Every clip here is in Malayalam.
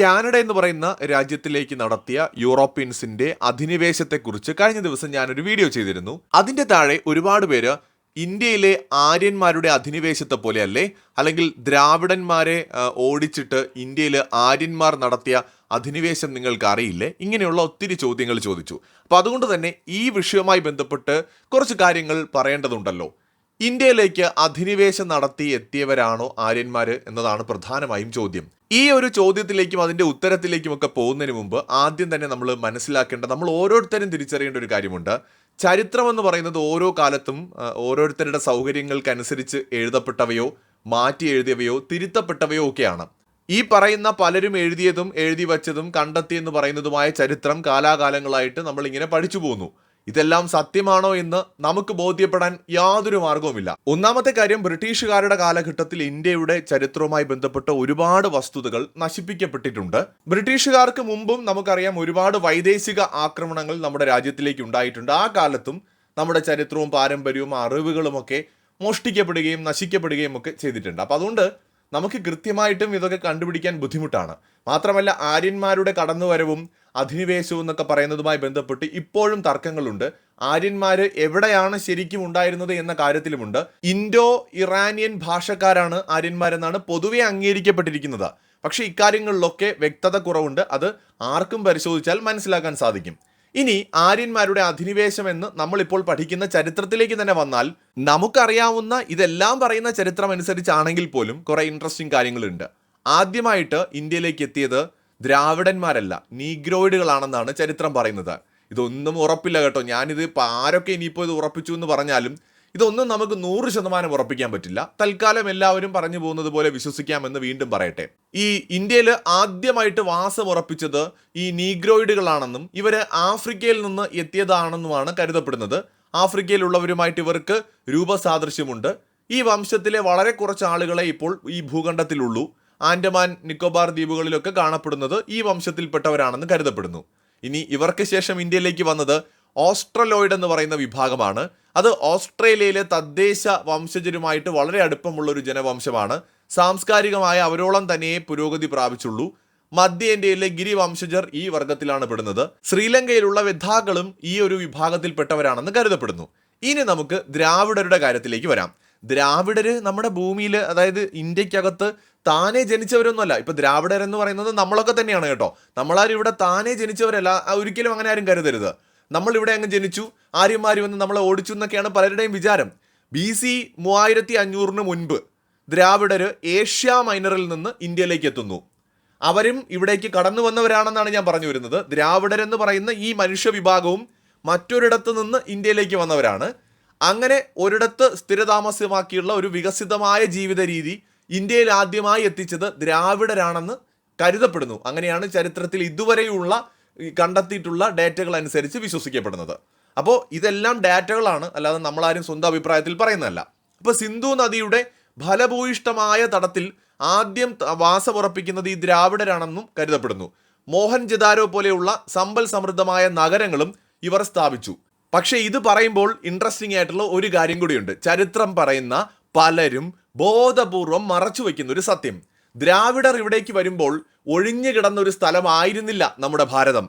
കാനഡ എന്ന് പറയുന്ന രാജ്യത്തിലേക്ക് നടത്തിയ യൂറോപ്യൻസിന്റെ അധിനിവേശത്തെക്കുറിച്ച് കഴിഞ്ഞ ദിവസം ഞാനൊരു വീഡിയോ ചെയ്തിരുന്നു. അതിന്റെ താഴെ ഒരുപാട് പേര് ഇന്ത്യയിലെ ആര്യന്മാരുടെ അധിനിവേശത്തെ പോലെയല്ലേ അല്ലെങ്കിൽ ദ്രാവിഡന്മാരെ ഓടിച്ചിട്ട് ഇന്ത്യയിൽ ആര്യന്മാർ നടത്തിയ അധിനിവേശം നിങ്ങൾക്ക് അറിയില്ലേ? ഇങ്ങനെയുള്ള ഒത്തിരി ചോദ്യങ്ങൾ ചോദിച്ചു. അപ്പോൾ അതുകൊണ്ട് തന്നെ ഈ വിഷയവുമായി ബന്ധപ്പെട്ട് കുറച്ച് കാര്യങ്ങൾ പറയേണ്ടതുണ്ടല്ലോ. ഇന്ത്യയിലേക്ക് അധിനിവേശം നടത്തി എത്തിയവരാണോ ആര്യന്മാര് എന്നതാണ് പ്രധാനമായും ചോദ്യം. ഈ ഒരു ചോദ്യത്തിലേക്കും അതിന്റെ ഉത്തരത്തിലേക്കും ഒക്കെ പോകുന്നതിന് മുമ്പ് ആദ്യം തന്നെ നമ്മൾ മനസ്സിലാക്കേണ്ട നമ്മൾ ഓരോരുത്തരും തിരിച്ചറിയേണ്ട ഒരു കാര്യമുണ്ട്. ചരിത്രം എന്ന് പറയുന്നത് ഓരോ കാലത്തും ഓരോരുത്തരുടെ സൗകര്യങ്ങൾക്കനുസരിച്ച് എഴുതപ്പെട്ടവയോ മാറ്റി എഴുതിയവയോ തിരുത്തപ്പെട്ടവയോ ഒക്കെയാണ്. ഈ പറയുന്ന പലരും എഴുതിയതും എഴുതി വച്ചതും കണ്ടെത്തിയെന്ന് പറയുന്നതുമായ ചരിത്രം കാലാകാലങ്ങളായിട്ട് നമ്മൾ ഇങ്ങനെ പഠിച്ചു പോകുന്നു ഇതെല്ലാം സത്യമാണോ എന്ന് നമുക്ക് ബോധ്യപ്പെടാൻ യാതൊരു മാർഗവുമില്ല. ഒന്നാമത്തെ കാര്യം ബ്രിട്ടീഷുകാരുടെ കാലഘട്ടത്തിൽ ഇന്ത്യയുടെ ചരിത്രവുമായി ബന്ധപ്പെട്ട ഒരുപാട് വസ്തുതകൾ നശിപ്പിക്കപ്പെട്ടിട്ടുണ്ട്. ബ്രിട്ടീഷുകാർക്ക് മുമ്പും നമുക്കറിയാം ഒരുപാട് വൈദേശിക ആക്രമണങ്ങൾ നമ്മുടെ രാജ്യത്തിലേക്ക് ഉണ്ടായിട്ടുണ്ട്. ആ കാലത്തും നമ്മുടെ ചരിത്രവും പാരമ്പര്യവും അറിവുകളുമൊക്കെ മോഷ്ടിക്കപ്പെടുകയും നശിക്കപ്പെടുകയും ഒക്കെ ചെയ്തിട്ടുണ്ട്. അപ്പം അതുകൊണ്ട് നമുക്ക് കൃത്യമായിട്ടും ഇതൊക്കെ കണ്ടുപിടിക്കാൻ ബുദ്ധിമുട്ടാണ്. മാത്രമല്ല ആര്യന്മാരുടെ കടന്നുവരവും അധിനിവേശവും എന്നൊക്കെ പറയുന്നതുമായി ബന്ധപ്പെട്ട് ഇപ്പോഴും തർക്കങ്ങളുണ്ട്. ആര്യന്മാർ എവിടെയാണ് ശരിക്കും ഉണ്ടായിരുന്നത് എന്ന കാര്യത്തിലുമുണ്ട്. ഇൻഡോ ഇറാനിയൻ ഭാഷക്കാരാണ് ആര്യന്മാരെന്നാണ് പൊതുവെ അംഗീകരിക്കപ്പെട്ടിരിക്കുന്നത്. പക്ഷേ ഇക്കാര്യങ്ങളിലൊക്കെ വ്യക്തത കുറവുണ്ട്. അത് ആർക്കും പരിശോധിച്ചാൽ മനസ്സിലാക്കാൻ സാധിക്കും. ഇനി ആര്യന്മാരുടെ അധിനിവേശം എന്ന് നമ്മളിപ്പോൾ പഠിക്കുന്ന ചരിത്രത്തിലേക്ക് തന്നെ വന്നാൽ നമുക്കറിയാവുന്ന ഇതെല്ലാം പറയുന്ന ചരിത്രം അനുസരിച്ചാണെങ്കിൽ പോലും കുറേ ഇൻട്രസ്റ്റിംഗ് കാര്യങ്ങളുണ്ട്. ആദ്യമായിട്ട് ഇന്ത്യയിലേക്ക് എത്തിയത് ദ്രാവിഡന്മാരല്ല നീഗ്രോയിഡുകളാണെന്നാണ് ചരിത്രം പറയുന്നത്. ഇതൊന്നും ഉറപ്പില്ല കേട്ടോ. ഞാനിത് ഇപ്പം ആരൊക്കെ ഇനിയിപ്പോൾ ഇത് ഉറപ്പിച്ചു എന്ന് പറഞ്ഞാലും ഇതൊന്നും നമുക്ക് നൂറ് ശതമാനം ഉറപ്പിക്കാൻ പറ്റില്ല. തൽക്കാലം എല്ലാവരും പറഞ്ഞു പോകുന്നത് പോലെ വിശ്വസിക്കാമെന്ന് വീണ്ടും പറയട്ടെ. ഈ ഇന്ത്യയിൽ ആദ്യമായിട്ട് വാസം ഉറപ്പിച്ചത് ഈ നീഗ്രോയിഡുകളാണെന്നും ഇവർ ആഫ്രിക്കയിൽ നിന്ന് എത്തിയതാണെന്നുമാണ് കരുതപ്പെടുന്നത്. ആഫ്രിക്കയിലുള്ളവരുമായിട്ട് ഇവർക്ക് രൂപസാദൃശ്യമുണ്ട്. ഈ വംശത്തിലെ വളരെ കുറച്ച് ആളുകളെ ഇപ്പോൾ ഈ ഭൂഖണ്ഡത്തിലുള്ളൂ. ആൻഡമാൻ നിക്കോബാർ ദ്വീപുകളിലൊക്കെ കാണപ്പെടുന്നത് ഈ വംശത്തിൽപ്പെട്ടവരാണെന്ന് കരുതപ്പെടുന്നു. ഇനി ഇവർക്ക് ശേഷം ഇന്ത്യയിലേക്ക് വന്നത് ഓസ്ട്രലോയിഡ് എന്ന് പറയുന്ന വിഭാഗമാണ്. അത് ഓസ്ട്രേലിയയിലെ തദ്ദേശ വംശജരുമായിട്ട് വളരെ അടുപ്പമുള്ള ഒരു ജനവംശമാണ്. സാംസ്കാരികമായ അവരോളം തന്നെ പുരോഗതി പ്രാപിച്ചുള്ളൂ. മധ്യ ഇന്ത്യയിലെ ഗിരി വംശജർ ഈ വർഗത്തിലാണ് പെടുന്നത്. ശ്രീലങ്കയിലുള്ള വെദ്ധാക്കളും ഈ ഒരു വിഭാഗത്തിൽപ്പെട്ടവരാണെന്ന് കരുതപ്പെടുന്നു. ഇനി നമുക്ക് ദ്രാവിഡരുടെ കാര്യത്തിലേക്ക് വരാം. ദ്രാവിഡര് നമ്മുടെ ഭൂമിയിൽ അതായത് ഇന്ത്യക്കകത്ത് താനെ ജനിച്ചവരൊന്നുമല്ല. ഇപ്പൊ ദ്രാവിഡർ എന്ന് പറയുന്നത് നമ്മളൊക്കെ തന്നെയാണ് കേട്ടോ. നമ്മളാരും ഇവിടെ താനെ ജനിച്ചവരല്ല. ഒരിക്കലും അങ്ങനെ ആരും കരുതരുത്. നമ്മൾ ഇവിടെ അങ്ങ് ജനിച്ചു. ആര്യന്മാര് വന്ന് നമ്മളെ ഓടിച്ചു എന്നൊക്കെയാണ് പലരുടെയും വിചാരം. ബി സി മൂവായിരത്തി അഞ്ഞൂറിന് മുൻപ് ദ്രാവിഡർ ഏഷ്യ മൈനറിൽ നിന്ന് ഇന്ത്യയിലേക്ക് എത്തുന്നു. അവരും ഇവിടേക്ക് കടന്നു വന്നവരാണെന്നാണ് ഞാൻ പറഞ്ഞു വരുന്നത്. ദ്രാവിഡരെന്ന് പറയുന്ന ഈ മനുഷ്യ വിഭാഗവും മറ്റൊരിടത്ത് നിന്ന് ഇന്ത്യയിലേക്ക് വന്നവരാണ്. അങ്ങനെ ഒരിടത്ത് സ്ഥിരതാമസമാക്കിയുള്ള ഒരു വികസിതമായ ജീവിത രീതി ഇന്ത്യയിൽ ആദ്യമായി എത്തിച്ചത് ദ്രാവിഡരാണെന്ന് കരുതപ്പെടുന്നു. അങ്ങനെയാണ് ചരിത്രത്തിൽ ഇതുവരെയുള്ള കണ്ടെത്തിയിട്ടുള്ള ഡേറ്റകൾ അനുസരിച്ച് വിശ്വസിക്കപ്പെടുന്നത്. അപ്പോൾ ഇതെല്ലാം ഡാറ്റകളാണ് അല്ലാതെ നമ്മളാരും സ്വന്തം അഭിപ്രായത്തിൽ പറയുന്നതല്ല. അപ്പോൾ സിന്ധു നദിയുടെ ഫലഭൂയിഷ്ടമായ തടത്തിൽ ആദ്യം വാസമുറപ്പിക്കുന്നത് ഈ ദ്രാവിഡരാണെന്നും കരുതപ്പെടുന്നു. മോഹൻ ജദാരോ പോലെയുള്ള സമ്പൽ സമൃദ്ധമായ നഗരങ്ങളും ഇവർ സ്ഥാപിച്ചു. പക്ഷേ ഇത് പറയുമ്പോൾ ഇൻട്രസ്റ്റിംഗ് ആയിട്ടുള്ള ഒരു കാര്യം കൂടിയുണ്ട്. ചരിത്രം പറയുന്ന പലരും ബോധപൂർവം മറച്ചു വയ്ക്കുന്ന ഒരു സത്യം. ദ്രാവിഡർ ഇവിടേക്ക് വരുമ്പോൾ ഒഴിഞ്ഞു കിടന്ന ഒരു സ്ഥലമായിരുന്നില്ല നമ്മുടെ ഭാരതം.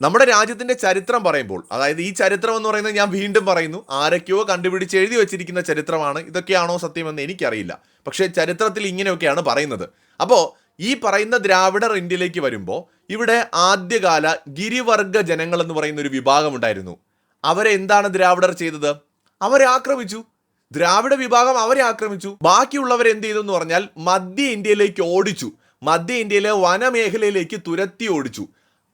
നമ്മുടെ രാജ്യത്തിന്റെ ചരിത്രം പറയുമ്പോൾ അതായത് ഈ ചരിത്രം എന്ന് പറയുന്നത് ഞാൻ വീണ്ടും പറയുന്നു ആരൊക്കെയോ കണ്ടുപിടിച്ച് എഴുതി വെച്ചിരിക്കുന്ന ചരിത്രമാണ്. ഇതൊക്കെയാണോ സത്യമെന്ന് എനിക്കറിയില്ല. പക്ഷേ ചരിത്രത്തിൽ ഇങ്ങനെയൊക്കെയാണ് പറയുന്നത്. അപ്പോൾ ഈ പറയുന്ന ദ്രാവിഡർ ഇന്ത്യയിലേക്ക് വരുമ്പോൾ ഇവിടെ ആദ്യകാല ഗിരിവർഗ ജനങ്ങൾ എന്ന് പറയുന്ന ഒരു വിഭാഗം ഉണ്ടായിരുന്നു. അവരെ എന്താണ് ദ്രാവിഡർ ചെയ്തത്? അവരെ ആക്രമിച്ചു. ദ്രാവിഡ വിഭാഗം അവരെ ആക്രമിച്ചു. ബാക്കിയുള്ളവർ എന്ത് ചെയ്തു എന്ന് പറഞ്ഞാൽ മധ്യ ഇന്ത്യയിലേക്ക് ഓടിച്ചു. മധ്യ ഇന്ത്യയിലെ വനമേഖലയിലേക്ക് തുരത്തി ഓടിച്ചു.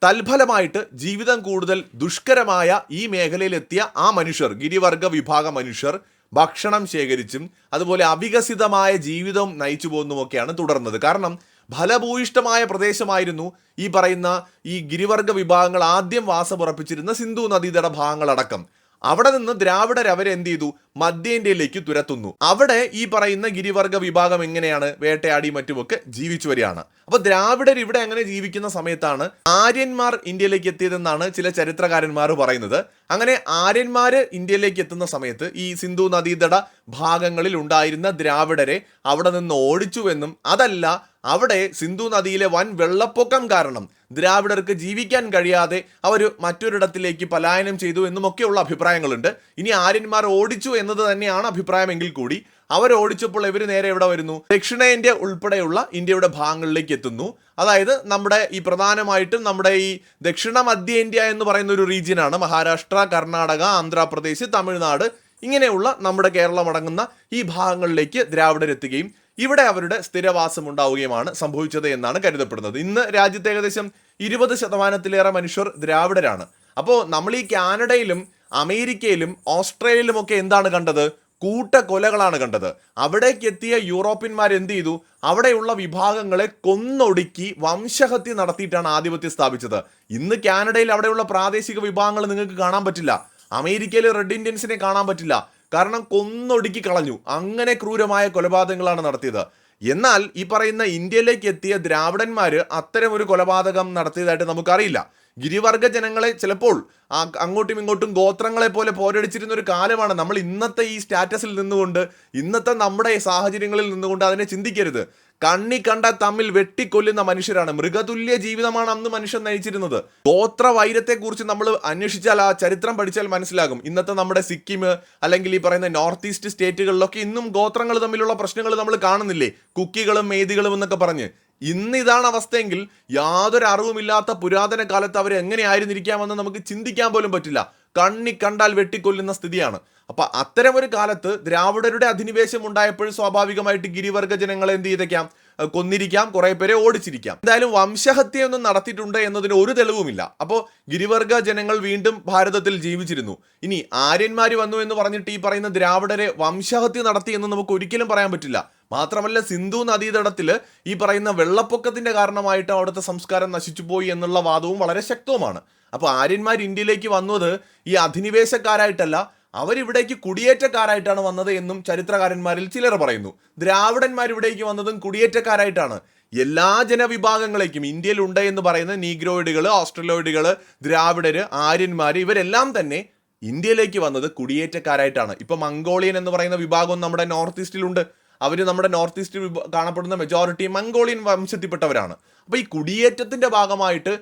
തൽഫലമായിട്ട് ജീവിതം കൂടുതൽ ദുഷ്കരമായ ഈ മേഖലയിലെത്തിയ ആ മനുഷ്യർ ഗിരിവർഗ വിഭാഗ മനുഷ്യർ ഭക്ഷണം ശേഖരിച്ചും അതുപോലെ അവികസിതമായ ജീവിതം നയിച്ചു പോകുന്നതുമൊക്കെയാണ് തുടർന്നത്. കാരണം ഫലഭൂയിഷ്ടമായ പ്രദേശമായിരുന്നു ഈ പറയുന്ന ഈ ഗിരിവർഗ വിഭാഗങ്ങൾ ആദ്യം വാസമുറപ്പിച്ചിരുന്ന സിന്ധു നദീതട ഭാഗങ്ങളടക്കം. അവിടെ നിന്ന് ദ്രാവിഡർ അവരെ എന്ത് ചെയ്തു? മധ്യ ഇന്ത്യയിലേക്ക് തുരത്തുന്നു. അവിടെ ഈ പറയുന്ന ഗിരിവർഗ വിഭാഗം എങ്ങനെയാണ്? വേട്ടയാടി മറ്റുമൊക്കെ ജീവിച്ചു വരികയാണ്. അപ്പൊ ദ്രാവിഡർ ഇവിടെ അങ്ങനെ ജീവിക്കുന്ന സമയത്താണ് ആര്യന്മാർ ഇന്ത്യയിലേക്ക് എത്തിയതെന്നാണ് ചില ചരിത്രകാരന്മാർ പറയുന്നത്. അങ്ങനെ ആര്യന്മാര് ഇന്ത്യയിലേക്ക് എത്തുന്ന സമയത്ത് ഈ സിന്ധു നദീതട ഭാഗങ്ങളിൽ ഉണ്ടായിരുന്ന ദ്രാവിഡരെ അവിടെ നിന്ന് ഓടിച്ചുവെന്നും അതല്ല അവിടെ സിന്ധു നദിയിലെ വൻ വെള്ളപ്പൊക്കം കാരണം ദ്രാവിഡർക്ക് ജീവിക്കാൻ കഴിയാതെ അവർ മറ്റൊരിടത്തിലേക്ക് പലായനം ചെയ്തു എന്നുമൊക്കെയുള്ള അഭിപ്രായങ്ങളുണ്ട്. ഇനി ആര്യന്മാർ ഓടിച്ചു എന്നത് തന്നെയാണ് അഭിപ്രായമെങ്കിൽ കൂടി. അവർ ഓടിച്ചപ്പോൾ ഇവർ നേരെ ഇവിടെ വരുന്നു? ദക്ഷിണേന്ത്യ ഉൾപ്പെടെയുള്ള ഇന്ത്യയുടെ ഭാഗങ്ങളിലേക്ക് എത്തുന്നു. അതായത് നമ്മുടെ ഈ പ്രധാനമായിട്ടും നമ്മുടെ ഈ ദക്ഷിണ മധ്യ ഇന്ത്യ എന്ന് പറയുന്ന ഒരു റീജിയനാണ് മഹാരാഷ്ട്ര കർണാടക ആന്ധ്രാപ്രദേശ് തമിഴ്നാട്. ഇങ്ങനെയുള്ള നമ്മുടെ കേരളം അടങ്ങുന്ന ഈ ഭാഗങ്ങളിലേക്ക് ദ്രാവിഡരെത്തുകയും ഇവിടെ അവരുടെ സ്ഥിരവാസം ഉണ്ടാവുകയുമാണ് സംഭവിച്ചത് എന്നാണ് കരുതപ്പെടുന്നത്. ഇന്ന് രാജ്യത്ത് ഏകദേശം ഇരുപത് ശതമാനത്തിലേറെ മനുഷ്യർ ദ്രാവിഡരാണ്. അപ്പോൾ നമ്മൾ ഈ കാനഡയിലും അമേരിക്കയിലും ഓസ്ട്രേലിയയിലും ഒക്കെ എന്താണ് കണ്ടത്? കൂട്ടക്കൊലകളാണ് കണ്ടത്. അവിടേക്ക് എത്തിയ യൂറോപ്യന്മാർ എന്ത് ചെയ്തു? അവിടെയുള്ള വിഭാഗങ്ങളെ കൊന്നൊടുക്കി വംശഹത്യ നടത്തിയിട്ടാണ് ആധിപത്യം സ്ഥാപിച്ചത്. ഇന്ന് കാനഡയിൽ അവിടെയുള്ള പ്രാദേശിക വിഭാഗങ്ങൾ നിങ്ങൾക്ക് കാണാൻ പറ്റില്ല. അമേരിക്കയിൽ റെഡ് ഇന്ത്യൻസിനെ കാണാൻ പറ്റില്ല. കാരണം കൊന്നൊടുക്കി കളഞ്ഞു. അങ്ങനെ ക്രൂരമായ കൊലപാതകങ്ങളാണ് നടത്തിയത്. എന്നാൽ ഈ പറയുന്ന ഇന്ത്യയിലേക്ക് എത്തിയ ദ്രാവിഡന്മാർ അത്തരം ഒരു കൊലപാതകം നടത്തിയതായിട്ട് നമുക്കറിയില്ല. ഗിരിവർഗ ജനങ്ങളെ ചിലപ്പോൾ അങ്ങോട്ടും ഇങ്ങോട്ടും ഗോത്രങ്ങളെ പോലെ പോരടിച്ചിരുന്ന ഒരു കാലമാണ് നമ്മൾ ഇന്നത്തെ ഈ സ്റ്റാറ്റസിൽ നിന്നുകൊണ്ട് ഇന്നത്തെ നമ്മുടെ സാഹചര്യങ്ങളിൽ നിന്നുകൊണ്ട് അതിനെ ചിന്തിക്കരുത്. കണ്ണി കണ്ട തമ്മിൽ വെട്ടിക്കൊല്ലുന്ന മനുഷ്യരാണ്. മൃഗതുല്യ ജീവിതമാണ് അന്ന് മനുഷ്യൻ നയിച്ചിരുന്നത്. ഗോത്ര വൈരത്തെക്കുറിച്ച് നമ്മൾ അന്വേഷിച്ചാൽ ആ ചരിത്രം പഠിച്ചാൽ മനസ്സിലാകും. ഇന്നത്തെ നമ്മുടെ സിക്കിം അല്ലെങ്കിൽ ഈ പറയുന്ന നോർത്ത് ഈസ്റ്റ് സ്റ്റേറ്റുകളിലൊക്കെ ഇന്നും ഗോത്രങ്ങൾ തമ്മിലുള്ള പ്രശ്നങ്ങൾ നമ്മൾ കാണുന്നില്ലേ? കുക്കികളും മേദികളും എന്നൊക്കെ പറഞ്ഞ്. ഇന്ന് ഇതാണ് അവസ്ഥയെങ്കിൽ യാതൊരു അറിവുമില്ലാത്ത പുരാതന കാലത്ത് അവർ എങ്ങനെയായിരുന്നിരിക്കാമെന്ന് നമുക്ക് ചിന്തിക്കാൻ പോലും പറ്റില്ല. കണ്ണി കണ്ടാൽ വെട്ടിക്കൊല്ലുന്ന സ്ഥിതിയാണ്. അപ്പൊ അത്തരം ഒരു കാലത്ത് ദ്രാവിഡരുടെ അധിനിവേശം ഉണ്ടായപ്പോഴും സ്വാഭാവികമായിട്ട് ഗിരിവർഗ ജനങ്ങളെ എന്ത് ചെയ്തേക്കാം? കൊന്നിരിക്കാം കുറെ പേരെ ഓടിച്ചിരിക്കാം. എന്തായാലും വംശഹത്യയൊന്നും നടത്തിയിട്ടുണ്ട് എന്നതിന് ഒരു തെളിവുമില്ല. അപ്പോൾ ഗിരിവർഗ ജനങ്ങൾ വീണ്ടും ഭാരതത്തിൽ ജീവിച്ചിരുന്നു. ഇനി ആര്യന്മാർ വന്നു എന്ന് പറഞ്ഞിട്ട് ഈ പറയുന്ന ദ്രാവിഡരെ വംശഹത്യ നടത്തി എന്ന് നമുക്ക് ഒരിക്കലും പറയാൻ പറ്റില്ല. മാത്രമല്ല സിന്ധു നദീതടത്തിൽ ഈ പറയുന്ന വെള്ളപ്പൊക്കത്തിന്റെ കാരണമായിട്ട് അവിടുത്തെ സംസ്കാരം നശിച്ചുപോയി എന്നുള്ള വാദവും വളരെ ശക്തവുമാണ്. അപ്പോൾ ആര്യന്മാർ ഇന്ത്യയിലേക്ക് വന്നത് ഈ അധിനിവേശക്കാരായിട്ടല്ല അവരിവിടേക്ക് കുടിയേറ്റക്കാരായിട്ടാണ് വന്നത് എന്നും ചരിത്രകാരന്മാരിൽ ചിലർ പറയുന്നു. ദ്രാവിഡന്മാർ ഇവിടേക്ക് വന്നതും കുടിയേറ്റക്കാരായിട്ടാണ്. എല്ലാ ജനവിഭാഗങ്ങളേക്കും ഇന്ത്യയിൽ ഉണ്ട് എന്ന് പറയുന്ന നീഗ്രോയിഡുകൾ ഓസ്ട്രലോയിഡുകൾ ദ്രാവിഡര് ആര്യന്മാർ ഇവരെല്ലാം തന്നെ ഇന്ത്യയിലേക്ക് വന്നത് കുടിയേറ്റക്കാരായിട്ടാണ്. ഇപ്പൊ മംഗോളിയൻ എന്ന് പറയുന്ന വിഭാഗം നമ്മുടെ നോർത്ത് ഈസ്റ്റിലുണ്ട്. അവർ നമ്മുടെ നോർത്ത് ഈസ്റ്റ് കാണപ്പെടുന്ന മെജോറിറ്റി മംഗോളിയൻ വംശത്തിൽപ്പെട്ടവരാണ്. അപ്പോൾ ഈ കുടിയേറ്റത്തിന്റെ ഭാഗമായിട്ട്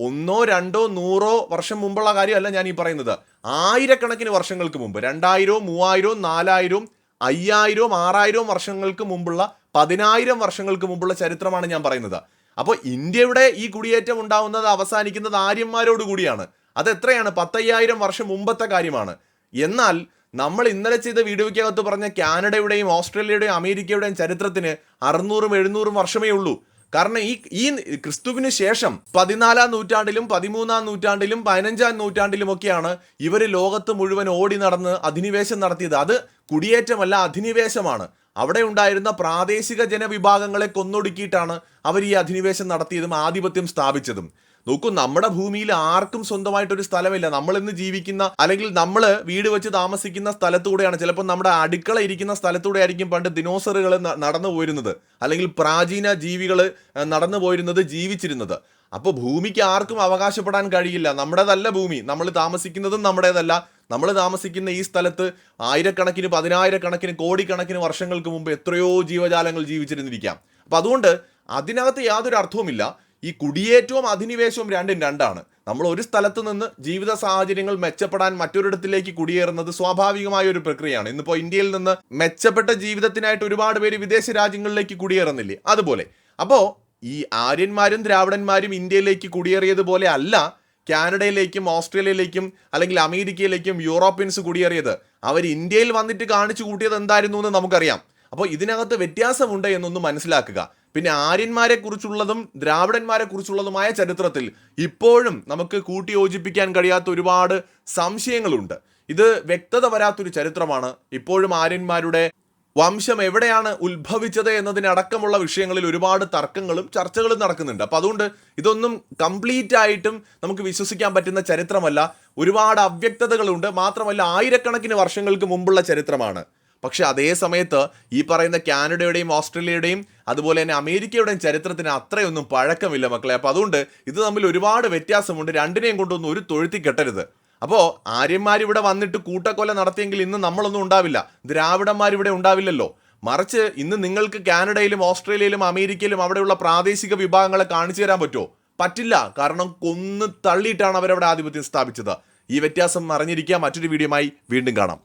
ഒന്നോ രണ്ടോ നൂറോ വർഷം മുമ്പുള്ള കാര്യമല്ല ഞാൻ ഈ പറയുന്നത്. ആയിരക്കണക്കിന് വർഷങ്ങൾക്ക് മുമ്പ് രണ്ടായിരവും മൂവായിരവും നാലായിരവും അയ്യായിരവും ആറായിരവും വർഷങ്ങൾക്ക് മുമ്പുള്ള പതിനായിരം വർഷങ്ങൾക്ക് മുമ്പുള്ള ചരിത്രമാണ് ഞാൻ പറയുന്നത്. അപ്പോൾ ഇന്ത്യയുടെ ഈ കുടിയേറ്റം ഉണ്ടാവുന്നത് അവസാനിക്കുന്നത് ആര്യന്മാരോട് കൂടിയാണ്. അത് എത്രയാണ്? പത്തയ്യായിരം വർഷം മുമ്പത്തെ കാര്യമാണ്. എന്നാൽ നമ്മൾ ഇന്നലെ ചെയ്ത വീഡിയോയ്ക്കകത്ത് പറഞ്ഞ കാനഡയുടെയും ഓസ്ട്രേലിയയുടെയും അമേരിക്കയുടെയും ചരിത്രത്തിന് അറുന്നൂറും എഴുന്നൂറും വർഷമേ ഉള്ളൂ. കാരണം ഈ ഈ ക്രിസ്തുവിന് ശേഷം പതിനാലാം നൂറ്റാണ്ടിലും പതിമൂന്നാം നൂറ്റാണ്ടിലും പതിനഞ്ചാം നൂറ്റാണ്ടിലും ഒക്കെയാണ് ഇവർ ലോകത്ത് മുഴുവൻ ഓടി നടന്ന് അധിനിവേശം നടത്തിയത്. അത് കുടിയേറ്റമല്ല അധിനിവേശമാണ്. അവിടെ ഉണ്ടായിരുന്ന പ്രാദേശിക ജനവിഭാഗങ്ങളെ കൊന്നൊടുക്കിയിട്ടാണ് അവർ ഈ അധിനിവേശം നടത്തിയതും ആധിപത്യം സ്ഥാപിച്ചതും. നോക്കൂ നമ്മുടെ ഭൂമിയിൽ ആർക്കും സ്വന്തമായിട്ടൊരു സ്ഥലമില്ല. നമ്മൾ ഇന്ന് ജീവിക്കുന്ന അല്ലെങ്കിൽ നമ്മൾ വീട് വെച്ച് താമസിക്കുന്ന സ്ഥലത്തൂടെയാണ്. ചിലപ്പോൾ നമ്മുടെ അടുക്കള ഇരിക്കുന്ന സ്ഥലത്തൂടെ ആയിരിക്കും പണ്ട് ദിനോസറുകൾ നടന്നു പോയിരുന്നത്. അല്ലെങ്കിൽ പ്രാചീന ജീവികൾ നടന്നു പോയിരുന്നത് ജീവിച്ചിരുന്നത്. അപ്പോൾ ഭൂമിക്ക് ആർക്കും അവകാശപ്പെടാൻ കഴിയില്ല. നമ്മുടേതല്ല ഭൂമി. നമ്മൾ താമസിക്കുന്നതും നമ്മുടേതല്ല. നമ്മൾ താമസിക്കുന്ന ഈ സ്ഥലത്ത് ആയിരക്കണക്കിന് പതിനായിരക്കണക്കിന് കോടിക്കണക്കിന് വർഷങ്ങൾക്ക് മുമ്പ് എത്രയോ ജീവജാലങ്ങൾ ജീവിച്ചിരുന്നിരിക്കാം. അപ്പം അതുകൊണ്ട് അതിനകത്ത് യാതൊരു അർത്ഥവുമില്ല. ഈ കുടിയേറ്റവും അധിനിവേശവും രണ്ടും രണ്ടാണ്. നമ്മൾ ഒരു സ്ഥലത്ത് നിന്ന് ജീവിത സാഹചര്യങ്ങൾ മെച്ചപ്പെടാൻ മറ്റൊരിടത്തിലേക്ക് കുടിയേറുന്നത് സ്വാഭാവികമായ ഒരു പ്രക്രിയയാണ്. ഇന്നിപ്പോൾ ഇന്ത്യയിൽ നിന്ന് മെച്ചപ്പെട്ട ജീവിതത്തിനായിട്ട് ഒരുപാട് പേര് വിദേശ രാജ്യങ്ങളിലേക്ക് കുടിയേറുന്നില്ലേ? അതുപോലെ. അപ്പോൾ ഈ ആര്യന്മാരും ദ്രാവിഡന്മാരും ഇന്ത്യയിലേക്ക് കുടിയേറിയതുപോലെ അല്ല കാനഡയിലേക്കും ഓസ്ട്രേലിയയിലേക്കും അല്ലെങ്കിൽ അമേരിക്കയിലേക്കും യൂറോപ്യൻസ് കുടിയേറിയത്. അവർ ഇന്ത്യയിൽ വന്നിട്ട് കാണിച്ചു കൂട്ടിയത് എന്തായിരുന്നു എന്ന് നമുക്കറിയാം. അപ്പോൾ ഇതിനകത്ത് വ്യത്യാസമുണ്ട് എന്നൊന്ന് മനസ്സിലാക്കുക. പിന്നെ ആര്യന്മാരെ കുറിച്ചുള്ളതും ദ്രാവിഡന്മാരെ കുറിച്ചുള്ളതുമായ ചരിത്രത്തിൽ ഇപ്പോഴും നമുക്ക് കൂട്ടിയോജിപ്പിക്കാൻ കഴിയാത്ത ഒരുപാട് സംശയങ്ങളുണ്ട്. ഇത് വ്യക്തത വരാത്തൊരു ചരിത്രമാണ്. ഇപ്പോഴും ആര്യന്മാരുടെ വംശം എവിടെയാണ് ഉത്ഭവിച്ചത് എന്നതിനടക്കമുള്ള വിഷയങ്ങളിൽ ഒരുപാട് തർക്കങ്ങളും ചർച്ചകളും നടക്കുന്നുണ്ട്. അപ്പം അതുകൊണ്ട് ഇതൊന്നും കംപ്ലീറ്റ് ആയിട്ടും നമുക്ക് വിശ്വസിക്കാൻ പറ്റുന്ന ചരിത്രമല്ല. ഒരുപാട് അവ്യക്തതകളുണ്ട്. മാത്രമല്ല ആയിരക്കണക്കിന് വർഷങ്ങൾക്ക് മുമ്പുള്ള ചരിത്രമാണ്. പക്ഷെ അതേ സമയത്ത് ഈ പറയുന്ന കാനഡയുടെയും ഓസ്ട്രേലിയയുടെയും അതുപോലെ തന്നെ അമേരിക്കയുടെയും ചരിത്രത്തിന് അത്രയൊന്നും പഴക്കമില്ല മക്കളെ. അപ്പോൾ അതുകൊണ്ട് ഇത് തമ്മിൽ ഒരുപാട് വ്യത്യാസമുണ്ട്. രണ്ടിനെയും കൊണ്ടൊന്നും ഒരു തൊഴുത്തി കെട്ടരുത്. അപ്പോൾ ആര്യന്മാർ ഇവിടെ വന്നിട്ട് കൂട്ടക്കൊല നടത്തിയെങ്കിൽ ഇന്ന് നമ്മളൊന്നും ഉണ്ടാവില്ല. ദ്രാവിഡന്മാർ ഇവിടെ ഉണ്ടാവില്ലല്ലോ. മറിച്ച് ഇന്ന് നിങ്ങൾക്ക് കാനഡയിലും ഓസ്ട്രേലിയയിലും അമേരിക്കയിലും അവിടെയുള്ള പ്രാദേശിക വിഭാഗങ്ങളെ കാണിച്ചു തരാൻ പറ്റുമോ? പറ്റില്ല. കാരണം കൊന്ന് തള്ളിയിട്ടാണ് അവരവിടെ ആധിപത്യം സ്ഥാപിച്ചത്. ഈ വ്യത്യാസം അറിഞ്ഞിരിക്കുക മറ്റൊരു വീഡിയോമായി വീണ്ടും കാണാം.